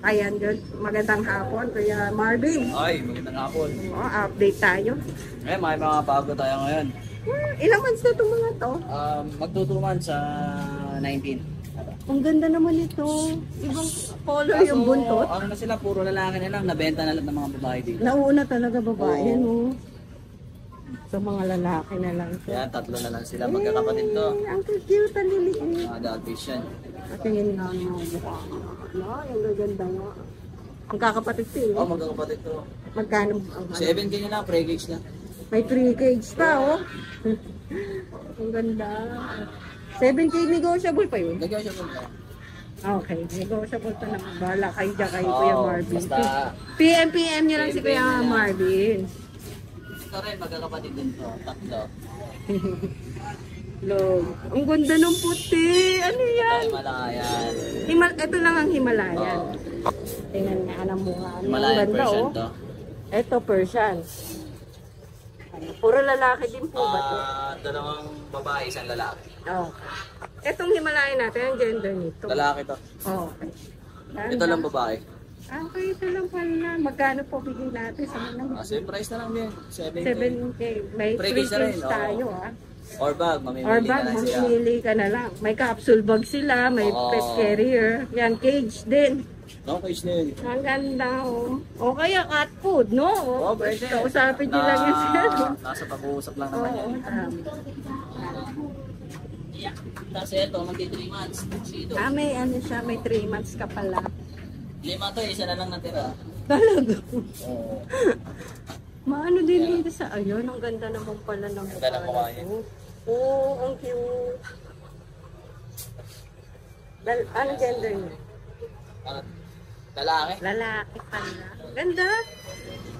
Ayan, good. Magandang hapon, Kuya Marvin. Ay, magandang hapon. Oh, update tayo. Eh, may mga bago tayo ngayon. Hmm, ilang months na itong mga to? Um, magtutuman sa 19. Ang ganda naman ito. Ibang color yung buntot. ano na sila, puro lalaki na lang, nabenta na lahat ng mga babae dito. Nauna talaga babae, Oo. no? So, mga lalaki na lang ito. Kaya tatlo na lang sila, magkakapatid to. Eh, ang cute, ang liliit. Mga adult yan. Patingin nga mga mukha. No, yung gaganda nga. Ang kakapatid ko eh. Oh, magkakapatid to. Magkano ang 7K na lang, pre-gigs na. May 3 cage pa, oh. ang ganda. 7K negotiable pa yun. Lagyan siya kung Okay, negotiable pa naman. Bala kayo dyan kay Kuya Oo, Marvin. basta- PM, PM nyo lang si PM Kuya nyo lang. Marvin. Ito rin, magkakapatid din to. Tatlo. Log. Ang ganda ng puti. Ano yan? yung Malayan. Himal ito lang ang Himalayan. Oo. Tingnan nga ang mukha. Ano, Ang Malayan ganda, version oh. to. Ito, Persian. Puro lalaki din po ba ito? Ah, dalawang babae, isang lalaki. Oh. Itong Himalayan natin, ang gender nito. Lalaki to. Oh, okay. Ito lang babae. Ah, okay, ito lang pala. Magkano po bigay natin sa mga Ah, same price na lang din. 7K. 7K. May 3 Free case na rin, oo. tayo, ah. Or bag, mamimili Or ka bag, na siya. ka na lang. May capsule bag sila, may Oo. pet carrier. Yan, cage din. No, cage na yun. Ang ganda, oh. O kaya cat food, no? Oo, pwede. Kausapin nyo lang yan. Na- Nasa pag-uusap lang naman yan. Oo, tama. Tapos ito, magti 3 months. Ah, may ano siya, may 3 months ka pala. Lima to, isa na lang natira. Talaga. Oo. Maano din dito sa, ayun, ang ganda naman pala ng Ganda ng mukha niya. Oo, ang cute. Dal ano gender niya? Lalaki? Lalaki pala. Ganda.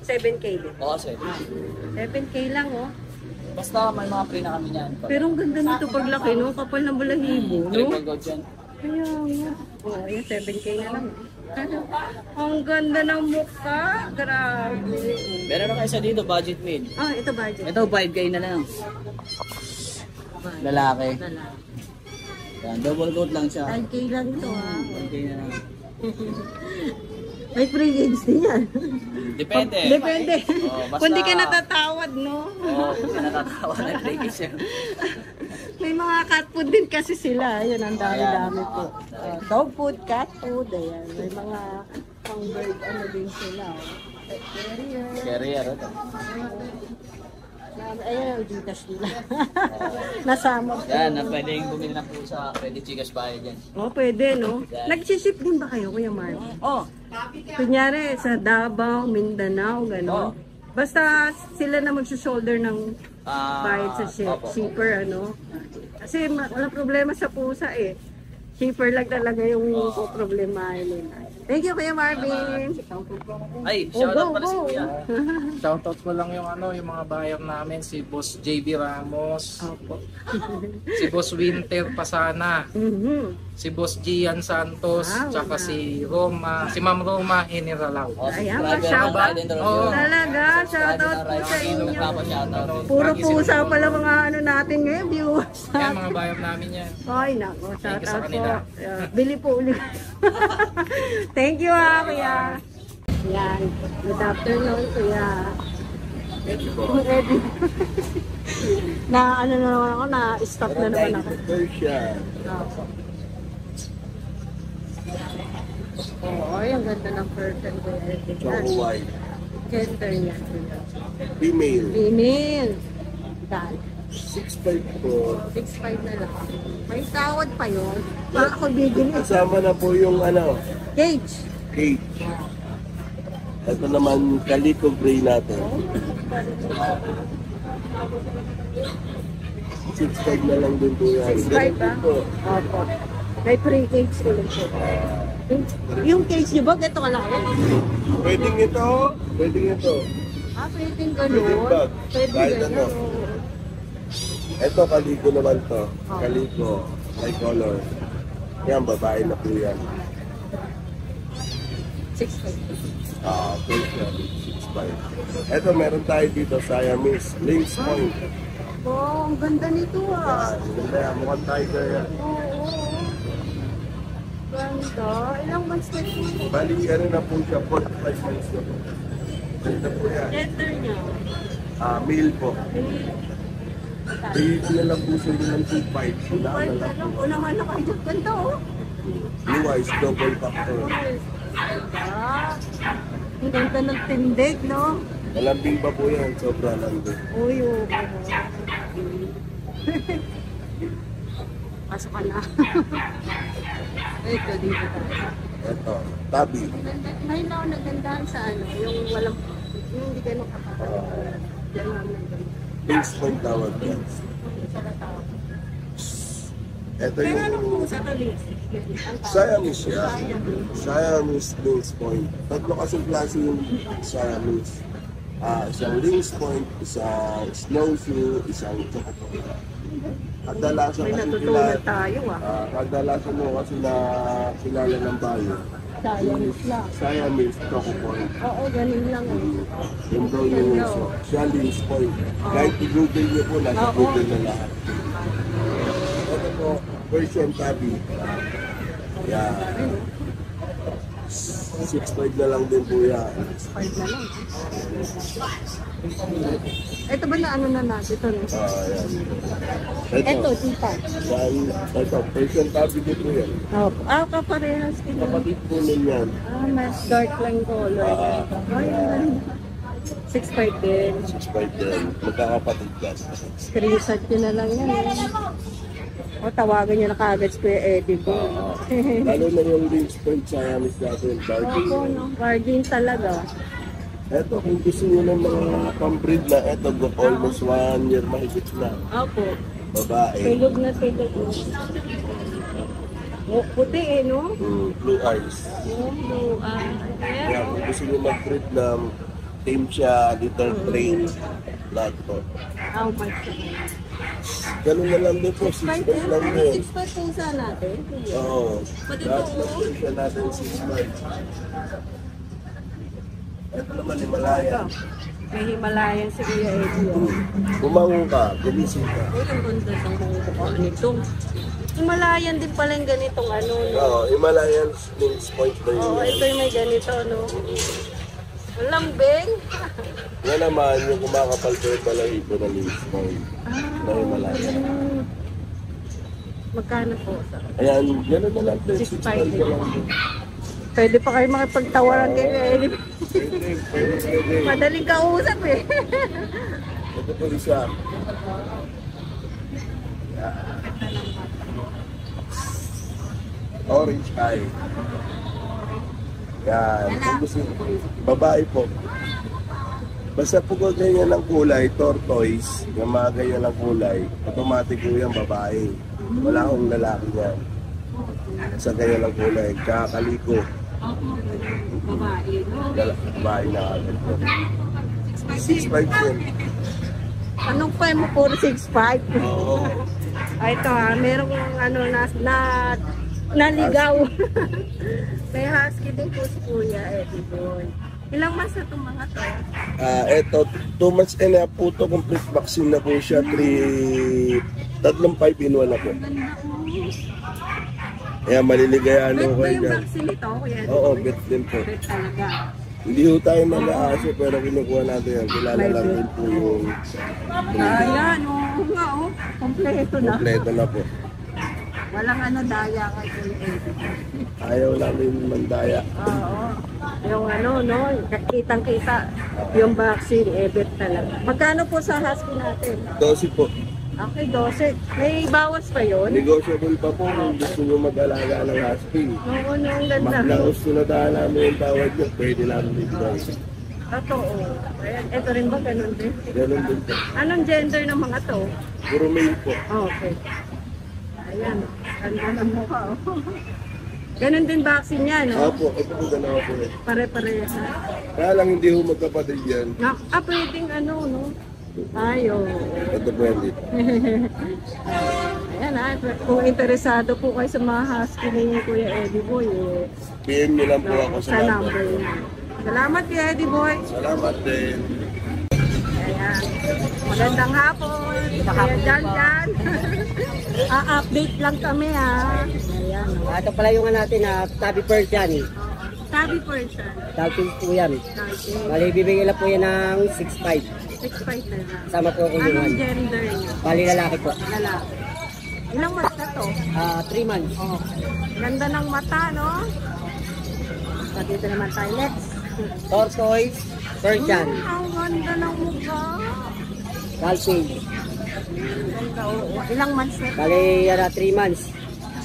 7K din. Oo, sir. 7K lang, oh. Basta may mga pre na kami niyan. Pero ang ganda nito paglaki, no? Kapal ng balahibo, no? Triple gold yan. Kaya nga. Oh, ayan, 7K na lang. Ano? Ang ganda ng mukha. Grabe. Meron na kayo dito, budget meal. Ah, ito budget. Ito, 5K na lang. Lalaki. Lalaki. Yan, double coat lang siya. 5K lang ito, ah. 5K na lang. May free games din yan. Depende. Depende. Oh, basta- Kung di ka natatawad, no? Oo, kasi natatawa na yung pre siya. May mga cat food din kasi sila. Ayan, ang dami-dami po. Uh, dog food, cat food, ayan. May mga pang bird, ano din sila. oh. Pet carrier. Carrier, ito. Ayan, ang Gcash nila. Nasama po. Yan, na pwedeng bumili ng pusa, pwede chikas bayad yan. Oh, pwede, no? Nag-ship din ba kayo, Kuya Mark? Oh, Kunyari, sa Davao, Mindanao, Oo. gano'n. Basta sila na mag-shoulder ng ah, bayad sa opo. shipper, ano? Kasi ma- wala problema sa pusa eh. Shipper lang talaga yung Oo. problema nila. Thank you, Kuya Marvin. Ay, Oh, shoutout go, pala si go. Kuya. Shoutout ko lang yung ano, yung mga buyer namin, si Boss JB Ramos, Opo. si Boss Winter Pasana, Mhm. Si Boss Gian Santos, Wow, tsaka wow. si Roma, si Ma'am Roma Generalao. Oh, Ayan, pa-shoutout. Oo. yun. Talaga, shoutout po sa inyo. Puro pusa pala mga ano natin ngayon, viewers. Yan, mga buyer namin yan. Ay, nako, shout Thank you sa out po. Uh, bili po ulit. Thank you ha, kuya. Yan. Good afternoon, kuya. Kung ready. na ano na naman ako, na stop na naman ako. Persian. Opo. Oo, ay, ang ganda ng person ko. Choco white. Gender niya. Female. Female. Dan. 6'5 po. 6'5 na lang. May tawad pa yun. Para ako bibili. Kasama na po yung ano, Cage. cage. Ito naman, Calico Gray natin. 6'5 na lang din po yan. 6'5 Ganun ba? Opo. May free cage ko lang po. Yung, cage niyo ba, ito ka lang. Pwedeng ito, pwedeng ito. Ah, pwedeng Pwedeng ganun. bag. Pwede Kahit ano. Ito, Calico naman to. Calico, high color. Yan, babae na po yan. 6'5. Ah, Persian, 6'5. Ito, meron tayo dito, Siamese, Lynx Point. Oh, ang ganda nito ah. Yan, ganda yan, mukhang tiger yan. Oo. oo. Ganda. Ilang months na po? Bali, ano na po siya, 45 months na po. Ganda po yan. Gender niya. Ah, male po. Bigyan ko na lang po siya ng 2.5. Wala Ay, na lang po. ko naman ako. Ay, ganda oh. Blue eyes, double factor. Ganda. Ang ganda ng tindig, no? Malambing pa po yan, sobra lambing. Uy, oo. Pasok ka na. Ito, dito tayo. Ito, tabi. Ganda- May now nagandahan sa ano, yung walang, yung hindi kayo makapapalo. Yan lang ng ganda. Base point tawag yan. Ito Pero anong yung pusa to, Liz? Siamese siya. Siamese. Lynx Point. Tatlo kasing klase yung Siamese. Ah, isang Lynx Point, isang Snowshoe, isang Choco Point. Kadalasan May kasi natutunan kilala, tayo ah. ah, kadalasan mo kasi na kilala ng bayo. Siamese lang. Siamese Choco Point. Oo, ganun lang eh. Yung daw yung uso. Siya Lynx Point. Kahit i-google niyo po, nasa Oo. Google na lahat. Ito po, version tabi. Yan. 6.5 na lang din po yan. Five na lang. Ito ba na ano na natin ito? No? Ah, yan. Ito, Ito, tita. yan, ito, version tabi din po yan. Oh, ah, kaparehas kita. Kapatid po nun yan. Ah, mas dark lang color. Ah. Ay, ang ganda. 6.5 din. 6.5 din. Magkakapatid yan. Screenshot nyo na lang yan. O, tawagan nyo na kagad si Kuya Eddie ko. Ah, lalo na yung Lynx Point Siamese natin. Darking. Opo, no? Bargain talaga. Ito, kung gusto nyo ng mga pambreed na, ito, almost one year mahigit na. Opo. Babae. Tulog na tulog. Oh, puti eh, no? Mm, blue eyes. Oh, blue eye. Kaya Ayan. kung gusto nyo mag-breed ng team siya, little train, lahat po. How much? Ganun na lang din po, 6 Five months lang din. 6 pusa natin. Oo. Pati po. presyo natin 6 months. Ito naman Himalaya. May Himalayan si Kuya Eddie. oh. Bumangon ka, gumising ka. Uy, ang ganda ng mga mukha nito. Himalayan din pala yung ganitong ano, no? Oo, Himalayan Lynx Point yun? Oo, ito yung may ganito, no? Walang beng. Yan naman, yung kumakapal ko yung balahibo ng Lynx Point na Himalaya. Mm. Magkano po? Ayan, gano'n na lang din. 6.5 6.5 na lang din. Pwede pa kayo makipagtawaran kay Kuya Eddie. Madaling kausap eh. Ito po isa. Orange eye. Yan. Kung gusto, babae po. Basta po kung ganyan ng kulay, tortoise, yung mga ganyan ng kulay, automatic po yan babae. Wala akong lalaki yan. Sa ganyan ng kulay, kakaliko, Babae, no? Lala- babae na agad po. 6'5 yan. Anong pa mo? Puro 6'5"? Oo. Ay, ito ha, merong ano na, na naligaw. May husky din po si Kuya Eddie Boy. Ilang months na itong mga to? Ah, eto, 2 months and a half po to, complete vaccine na po siya, 3, tatlong 5 in 1 na po. Kaya maliligayahan Bet ho kayo yung dyan. vaccine nito, Kuya Oo, bet din po. Bet talaga. Hindi ho tayo mag-aaso pero kinukuha natin yan. Kilala May lang bet. din po yung Ayan, oo nga oh. Kompleto na. kompleto na po. Walang ano daya kay Kuya Eddie. Ayaw namin mandaya. Oo. Yung ano, no, kitang kita yung vaccine, eh, bet talaga. Magkano po sa husky natin? 12 po. Okay, 12. May bawas pa yun? Negotiable pa po kung gusto nyo mag-alaga ng husky. Oo, no, ang ganda. Maklaus sunodaan namin yung tawad nyo, pwede namin ibigay. Totoo. Ayan, ito rin ba ganun din? Ganun din po. Anong gender ng mga to? Puro male po. Oh, okay. Ayan, ganda ng mukha. Oh. Ganun din vaccine yan, no? Opo, ito po ganawa po eh. Pare-pareha. Kaya lang hindi ho magkapatid yan. Na, ah, pwedeng ano, no? Ayo. Ito po yan dito. Ayan ah, kung interesado po kayo sa mga husky ni Kuya Eddie Boy, eh, PM nyo lang po ako sa sa number. number niya. Salamat Kuya Eddie Boy. Salamat din. Ayan. Magandang hapon. Kaya dyan dyan. Ah, update lang kami ha. Ayan. Ah, ito pala yung ano natin na Tabi Persian. Sabi person. Dalton po yan. Dati. Bali, bibigyan lang po yan ng 6.5. 6.5 na lang. Kasama po ang Anong gender niya? Bali, lalaki po. Lalaki. Ilang months na to? Ah, 3 months. Ganda ng mata, no? So, dito naman tayo. Next. Tortoise Persian. Mm, ang ganda ng mukha. Ganda, oo. Ilang months na to? Bali, yan 3 months.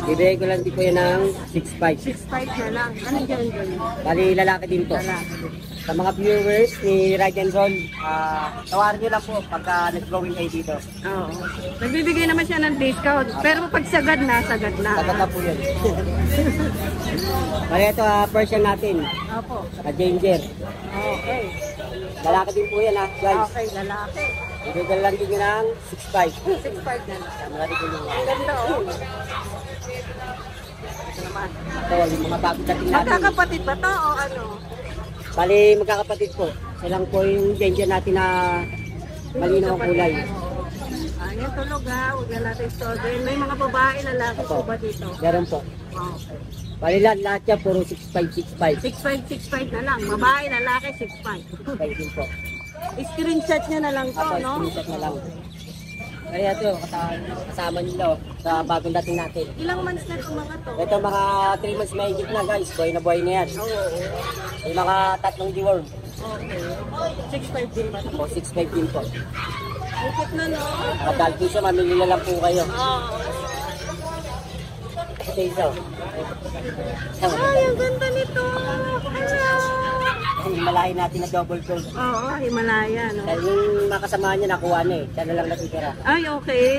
Bibigyan ko lang din po yan ng 6.5. 6.5 na lang. Anong gender niya? Bali, lalaki din po. Lalaki. Sa mga viewers ni Ride and Roll, ah, tawarin nyo lang po pagka nag-going kayo dito. Oo. Nagbibigay naman siya ng discount. Pero pag sagad na, sagad na. Tagat na po yun. Bali, ito ah, Persian natin. Opo. Na Ginger. Okay. Lalaki din po yan ha, guys. Okay, lalaki. Bibigyan lang din yun ng 6.5. 6.5 na lang. Sa mga Ang ganda, oh. Ito naman. Ito, yung mga bago dating natin. Magkakapatid ba to o ano? Bali, magkakapatid po. Silang po yung Ginger natin na malinaw ang kulay. Ayan, tulog ha. Huwag na natin istorbohin. May mga babae, lalaki po ba dito? Meron po. Okay. Bali lahat, lahat yan, puro 6.5, 6.5. 6.5, 6.5 na lang. Babae, lalaki, 6.5. 6.5 din po. Screenshot nyo na lang Ako, no? screenshot na lang. Kaya ito, kasama, kasama nila oh, sa bagong dating natin. Ilang months na itong mga to? Ito mga 3 months mahigit na guys, boy na boy na yan. Oo. Yung mga tatlong deworm. Okay. 6.5 din ba? Ako, 6.5 din po. Bukit na, no? Dahil po siya, mamili na lang po kayo. Oo. Ito isa. Ay, ang ganda nito. Hello. Malahi natin na double coat. Oo, Himalaya, no? Dahil yung makasama niya nakuha na eh. Siya na lang natitira. Ay, okay.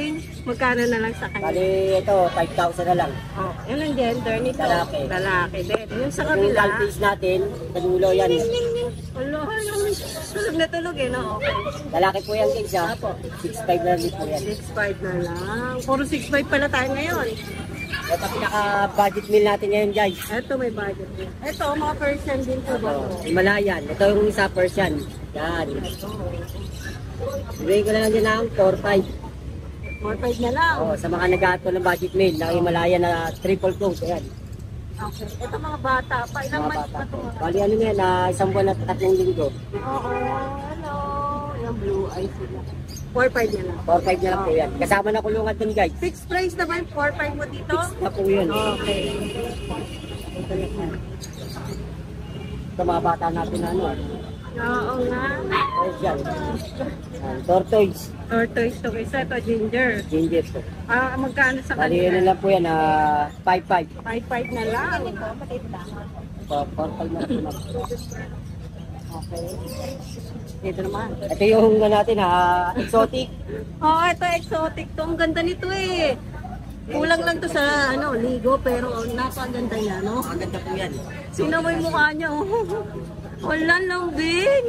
Magkano na lang sa kanya? Bali, ito, 5,000 na lang. Oh, yun ang gender nito. Lalaki. Lalaki din. Yung sa Yung kabila. calfish natin, nagulo yan. Wala, tulog na tulog eh, no? Okay. Lalaki po yan guys ha. 6'5 na rin po yan. 6.5 na lang. Puro 6.5 pala tayo ngayon. Ito pinaka-budget meal natin ngayon guys. Ito may budget. din. Ito, mga Persian din po ba? Oh, Himalayan. Ito yung isa Persian. Yan. Bigay ko na lang din ng 4-5. 4.5 na lang. Oh, sa mga nag-aato ng budget meal, na Himalayan na triple coat. Ayan. Okay. Ito mga bata pa. Ilang Mga months bata pa ito? po. Bali ano na yan, na isang buwan at tatlong linggo. Oo. Hello. Yung blue eyes sila. 4.5 na lang. 4-5 na lang po yan. Kasama na kulungan dun guys. Fixed price na ba yung 4.5 mo dito? Na po yun. Okay. Ito mga bata natin na ano. Oo nga. Persian. Yan, Tortoise. Tortoise to isa. Ito ginger. Ginger po. Ah, magkano sa Bali ano kanila? lang po yan, ah, 5-5. 5.5 na lang. So, 4-5 na po. Okay. Dito naman. Ito yung ano natin ha, exotic. Oo, ito exotic to. Ang ganda nito eh. Kulang lang to sa ano, ligo pero napakaganda niya, no? Ang ganda po yan. Sino mo yung mukha niya? Oh. Wala lambing.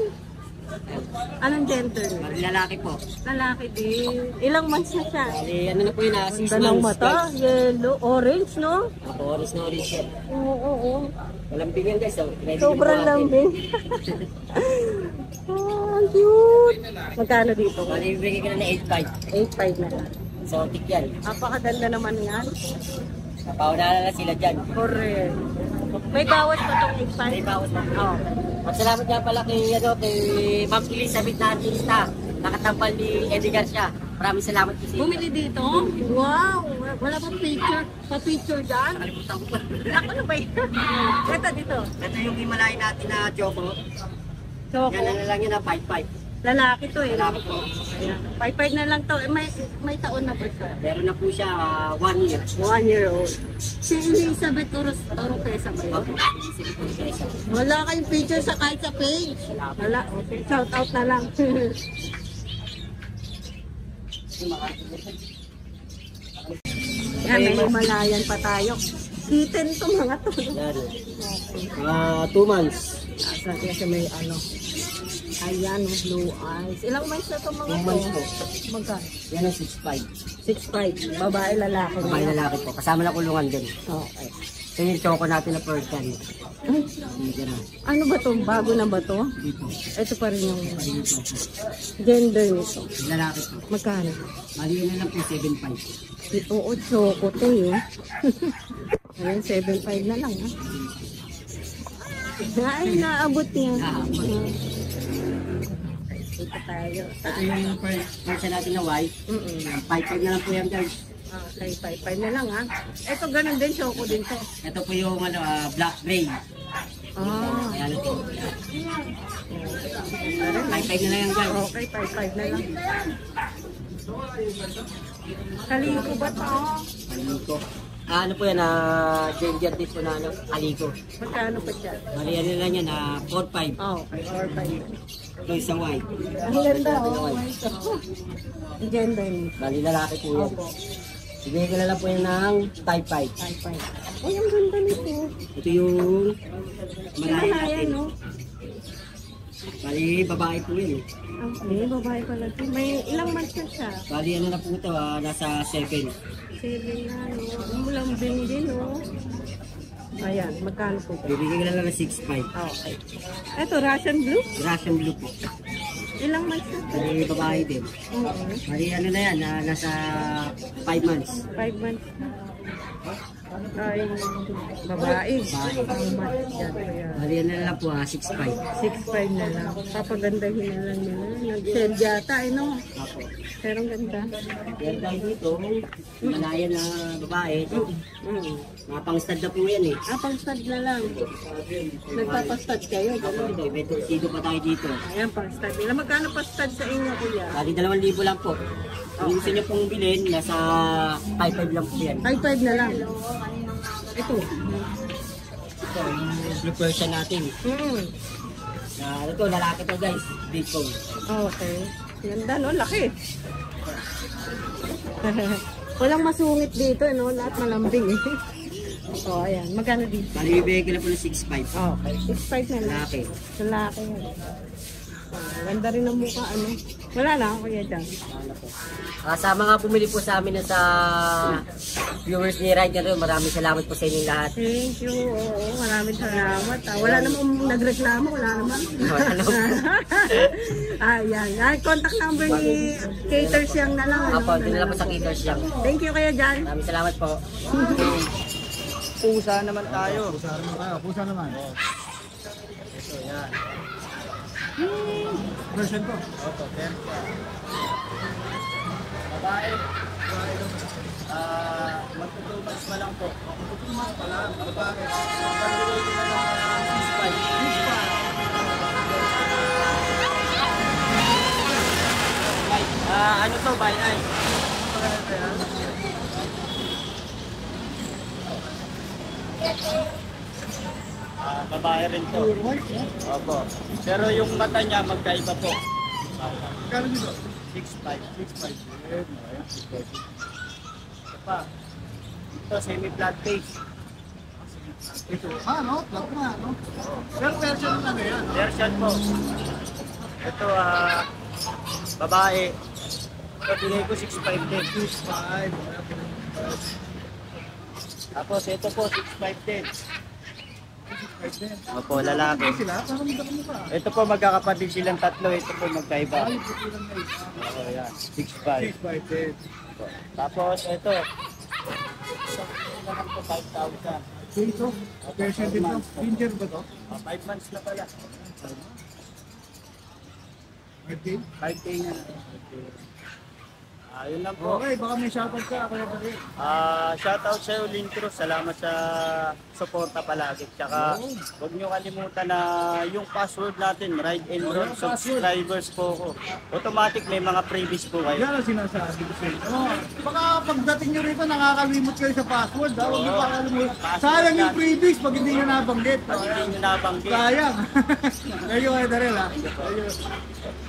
Anong gender? Lalaki po. Lalaki din. Ilang months na siya? Bali, ano na po yun ha, 6 Ganda ng months. mata, yellow, orange, no? Ako, orange na orange yan. Oo, oo, oo. Walang bigyan guys. Oh. Sobrang na lambing. oh, ang cute. Magkano dito? Bali, bibigay ko na ng 8.5 na lang. 8.5. Exotic yan. Napakaganda naman yan. Napaunala na sila dyan. Correct. May bawas pa tong 8.5? May bawas na. Oo. Magsalamat nga pala kay, ano, kay Ma'am Elizabeth na artista. Nakatampal ni Eddie Garcia. Maraming salamat po sa inyo. Bumili dito? Wow! Wala pang picture. Pa-picture dyan? Nakalimutan ko pa. Ako na ba yun? Ito dito. Ito yung Himalaya natin na Choco. Choco. Yan na lang yun ang 5-5. Lalaki to eh. Salamat po. Ayan. 5-5 na lang to. Eh, may, may taon na ba siya? Meron na po siya 1 year. One year old. Si Elizabeth Toro, Toro Pesa ba yun? Opo. Po. Wala kayong picture sa kahit sa page. Wala. Okay. Shout out na lang. Yan, may Himalayan pa tayo. Kitten to mga to. Yan. Mga 2 months. Asa kaya may ano. Ayan, blue eyes. Ilang months na to mga Two to? months po. Magka? Yan ang 6'5". 6'5". Babae, lalaki. Babae lalaki po. Kasama na kulungan din. Okay. Ito yung choco natin na first time. Ay, Hindi na. ano ba to? Bago na ba to? Ito pa rin yung gender nito. Lalaki to. Magkano? Mali na lang po 7.5. Oo, choco to yun. Ayan, 7.5 na lang ha. Ay, naabot niya. Ito tayo. Ito yung first natin na white. Mm-mm. 5.5 na lang po yan guys. Okay, 5.5 na lang ha. Ito, ganun din, choco din to. Ito po yung ano, ah, black gray. Ah, Ayan ito. 5.5 na lang yan guys. okay, 5.5 na lang. Kaliko ba to? Aliko. Ah, ano po yan, ah, ginger din po na ano, aliko. Magkano pa dyan? Mali ano lang yan, ah, 4.5. Oh, okay, 4.5. Ito isang white. Ang ganda, oh. Ang gender. Bali lalaki po yan. Opo, ko na lang po yan ng type 5. 5.5. Ay, ang ganda nito. Ito yung Kaya, natin. no? Bali babae po yun. eh. Okay, babae pala. May ilang months na siya? Bali ano na po ito, ah, nasa 7. Seven na, no? Mulambing din, no? Ayan, magkano po ito? Ko na lang ng 6.5. Okay. Ito, Russian blue? Russian blue po. Ilang months na ito? Bali babae din. Oo, Bali ano na yan, ah, nasa 5 months. five months na. Ay, babae. Ano na lang po, ah, 6.5. 6'5 na lang. Papagandahin na lang nila. Nag-sell yata, eh, no? Apo. Pero ang ganda. Yan dito, malayan na babae. Mm. Mga pang-stud na po yan eh. Ah, pang stud na lang. Nagpapastad kayo, gano'n. Ito, may tuxedo pa tayo dito. Ayan, pang stud nila. Magkano pa stud sa inyo, kuya? Bali 2,000 lang po. Kung gusto niyo pong bilhin, nasa 5.5 lang po yan. 5'5 na lang. Ito. Ito, yung blue natin. Mm. Na, ano to, lalaki to guys. Big bone. Okay. Ganda, no? Laki. Walang masungit dito, no? Lahat malambing, eh. Oh, ayan. Magkano dito? Bali, bibigay ko na po ng 6.5. Okay. 6'5 na lang. Lalaki. Lalaki. Ah, ganda rin ang mukha, ano? Wala na, kuya dyan. Ah, sa mga pumili po sa amin na sa viewers ni Ryder, maraming salamat po sa inyong lahat. Thank you. Oo, maraming salamat. Ah, wala namang nagreklamo, wala naman. Wala naman. ah, yan. Ah, contact number ni Cater Siyang na lang. Ano, Apo, din na lang po sa Kitters Young. Thank you kaya dyan. Maraming salamat po. Pusa naman tayo. Babae. Ah, magto-two months pa lang po. Months pa lang. Babae. Pag-uwi ko na ng 6'5". Ah, ano to, by eye? Ah, babae rin to. Opo. Pero yung mata niya magkaiba po. Kano dito? 6'5". 6'5". Ito pa. Ito, semi-flat face. Ito. Ah, no? Black na, no? Pero version ng ano yan? Version po. Ito, ah, babae. Ito, binigay ko 6'5 din. 6'5". Tapos, ito po, 6'5 din. 6'5 din. Opo, lalaki. Ito po, magkakapatid silang tatlo. Ito po, magkaiba. Oo, yan. 6'5. 6'5 din. Tapos, ito. Ito, po, 5,000. So ito, version din to. Ginger ba to? 5 months na pala. 5K? 5K na. Ah, yun lang po. Okay, baka may shoutout ka. Kaya ba rin? Ah, shoutout sa iyo, Lintro. Salamat sa suporta palagi. Tsaka, huwag niyo kalimutan na yung password natin, Ride and Roll subscribers po ko. Automatic may mga freebies po kayo. Yan ang sinasabi ko sa inyo. Oh, baka pagdating nyo rito, nakakalimot kayo sa password. Ha? Huwag nyo Oo. pakalimutan. Password Sayang yung freebies pag hindi nyo nabanggit. Pag hindi nyo nabanggit. Sayang. Thank you, Kuya Darrell. ha? Thank you.